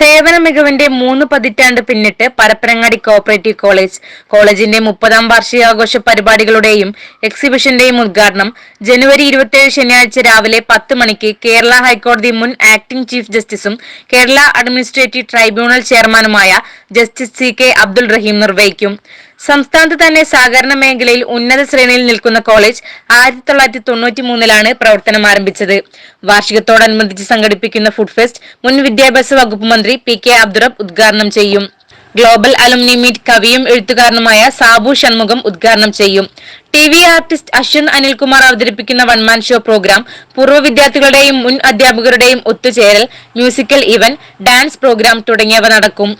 സേവന മികവിന്റെ മൂന്ന് പതിറ്റാണ്ട് പിന്നിട്ട് പരപ്പനങ്ങാടി കോപ്പറേറ്റീവ് കോളേജ് കോളേജിന്റെ മുപ്പതാം വാർഷികാഘോഷ പരിപാടികളുടെയും എക്സിബിഷന്റെയും ഉദ്ഘാടനം ജനുവരി ഇരുപത്തിയേഴ് ശനിയാഴ്ച രാവിലെ പത്ത് മണിക്ക് കേരള ഹൈക്കോടതി മുൻ ആക്ടിംഗ് ചീഫ് ജസ്റ്റിസും കേരള അഡ്മിനിസ്ട്രേറ്റീവ് ട്രൈബ്യൂണൽ ചെയർമാനുമായ justice C K Abdul Rahim നിർവഹിക്കും. സംസ്ഥാനത്ത് തന്നെ സഹകരണ മേഖലയിൽ ഉന്നത ശ്രേണിയിൽ നിൽക്കുന്ന കോളേജ് ആയിരത്തി തൊള്ളായിരത്തി തൊണ്ണൂറ്റി മൂന്നിലാണ് പ്രവർത്തനം ആരംഭിച്ചത്. വാർഷികത്തോടനുബന്ധിച്ച് സംഘടിപ്പിക്കുന്ന ഫുഡ് ഫെസ്റ്റ് മുൻ വിദ്യാഭ്യാസ വകുപ്പ് മന്ത്രി പി കെ അബ്ദുറബ് ഉദ്ഘാടനം ചെയ്യും. ഗ്ലോബൽ അലുമിനി മീറ്റ് കവിയും എഴുത്തുകാരനുമായ സാബു ഷൺമുഖം ഉദ്ഘാടനം ചെയ്യും. T V artist Ashwanth Anilkumar അവതരിപ്പിക്കുന്ന വൺമാൻ ഷോ പ്രോഗ്രാം പൂർവ വിദ്യാർത്ഥികളുടെയും മുൻ അധ്യാപകരുടെയും ഒത്തുചേരൽ മ്യൂസിക്കൽ ഇവന്റ് ഡാൻസ് പ്രോഗ്രാം തുടങ്ങിയവ നടക്കും.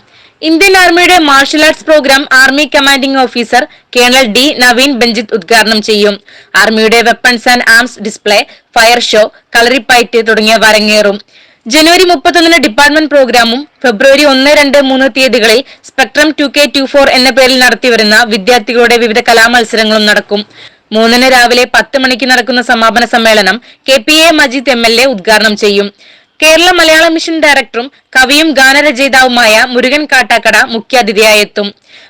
ഇന്ത്യൻ ആർമിയുടെ martial arts programme army commanding officer colonel D Naveen Benjith ഉദ്ഘാടനം ചെയ്യും. ആർമിയുടെ weapons and arms display fire show Kalaripayattu തുടങ്ങിയ വരങ്ങേറും. ജനുവരി മുപ്പത്തൊന്നിന് ഡിപ്പാർട്ട്മെന്റ് പ്രോഗ്രാമും ഫെബ്രുവരി ഒന്ന് രണ്ട് മൂന്ന് തീയതികളിൽ spectrum two K two four എന്ന പേരിൽ നടത്തിവരുന്ന വിദ്യാർത്ഥികളുടെ വിവിധ കലാമത്സരങ്ങളും നടക്കും. മൂന്നിന് രാവിലെ പത്ത് മണിക്ക് നടക്കുന്ന സമാപന സമ്മേളനം K P A Majeed M L A ഉദ്ഘാടനം ചെയ്യും. കേരള മലയാള മിഷൻ ഡയറക്ടറും കവിയും ഗാനരചയിതാവുമായ മുരുകൻ കാട്ടാക്കട മുഖ്യാതിഥിയായി എത്തും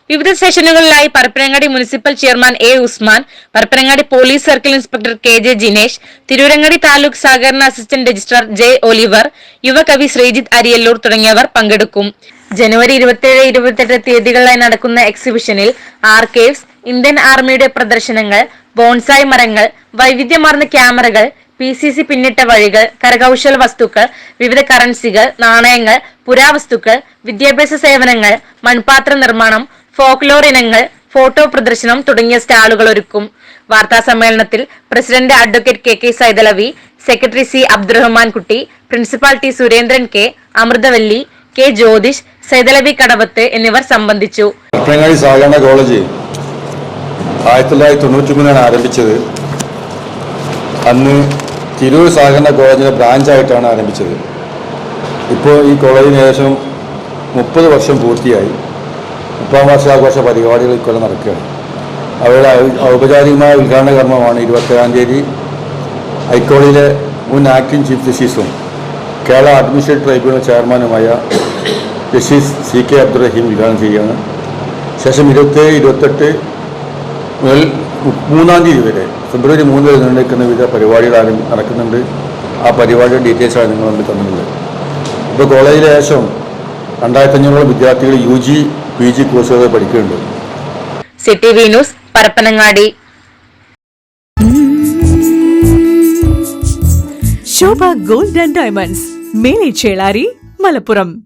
വിവിധ സെഷനുകളിലായി Parappanangadi municipal chairman A Usman Parappanangadi police circle inspector K J Jinesh Tirurangadi taluk സഹകരണ അസിസ്റ്റന്റ് രജിസ്ട്രാർ ജെ ഒലിവർ യുവകവി ശ്രീജിത്ത് അരിയല്ലൂർ തുടങ്ങിയവർ പങ്കെടുക്കും. ജനുവരി ഇരുപത്തിയേഴ് ഇരുപത്തെട്ട് തീയതികളിലായി നടക്കുന്ന എക്സിബിഷനിൽ ആർക്കേവ്സ് ഇന്ത്യൻ ആർമിയുടെ പ്രദർശനങ്ങൾ ബോൺസായി മരങ്ങൾ വൈവിധ്യമാർന്ന ക്യാമറകൾ പി സി സി പിന്നിട്ട വഴികൾ കരകൗശല വസ്തുക്കൾ വിവിധ കറൻസികൾ നാണയങ്ങൾ പുരാവസ്തുക്കൾ വിദ്യാഭ്യാസ സേവനങ്ങൾ മൺപാത്ര നിർമ്മാണം ഫോക്ലോർ ഇനങ്ങൾ ഫോട്ടോ പ്രദർശനം തുടങ്ങിയ സ്റ്റാളുകൾ ഒരുക്കും. വാർത്താ സമ്മേളനത്തിൽ president advocate K K Saithalavi secretary C Abdurahman Kutty principal T Surendran K Amruthavalli K Jyothish Saithalavi Kadavath എന്നിവർ സംബന്ധിച്ചു. കോളേജ് ആയിരത്തി തൊള്ളായിരത്തി തൊണ്ണൂറ്റി മൂന്നിലാണ് ആരംഭിച്ചത്. അന്ന് തിരൂർ സഹകരണ കോളേജിന്റെ ബ്രാഞ്ചായിട്ടാണ് ആരംഭിച്ചത്. ഇപ്പോൾ ഈ കോളേജിന് ഏകദേശം മുപ്പത് വർഷം പൂർത്തിയായി. മുപ്പതാം വർഷാഘോഷ പരിപാടികൾ ഇക്കൊല്ലം നടക്കുകയാണ്. അവരുടെ ഔപചാരികമായ ഉദ്ഘാടന കർമ്മമാണ് ഇരുപത്തേഴാം തീയതി ഹൈക്കോടതിയിലെ മുൻ ആക്ടിംഗ് ചീഫ് ജസ്റ്റിസും കേരള അഡ്മിനിസ്ട്രേറ്റീവ് ട്രൈബ്യൂണൽ ചെയർമാനുമായ ജസ്റ്റിസ് സി കെ അബ്ദുറഹീം ഉദ്ഘാടനം ചെയ്യുകയാണ്. ശേഷം ഇരുപത്തേഴ് ഇരുപത്തെട്ട് മുതൽ മൂന്നാം തീയതി വരെ ഫെബ്രുവരി മൂന്ന് വരെ നീണ്ടുനിൽക്കുന്ന വിവിധ പരിപാടികൾ ആരം- നടക്കുന്നുണ്ട്. ആ പരിപാടിയുടെ ഡീറ്റെയിൽസാണ് നിങ്ങൾ മുമ്പിൽ തന്നിട്ടുള്ളത്. ഇപ്പോൾ കോളേജിലെ ശേഷം രണ്ടായിരത്തി അഞ്ഞൂറോളം വിദ്യാർത്ഥികൾ യു ജി പി ജി കോഴ്സുകൾ പഠിക്കുന്നുണ്ട്. City V news Parappanangadi. Sobha gold and diamonds Mele Chelari Malappuram.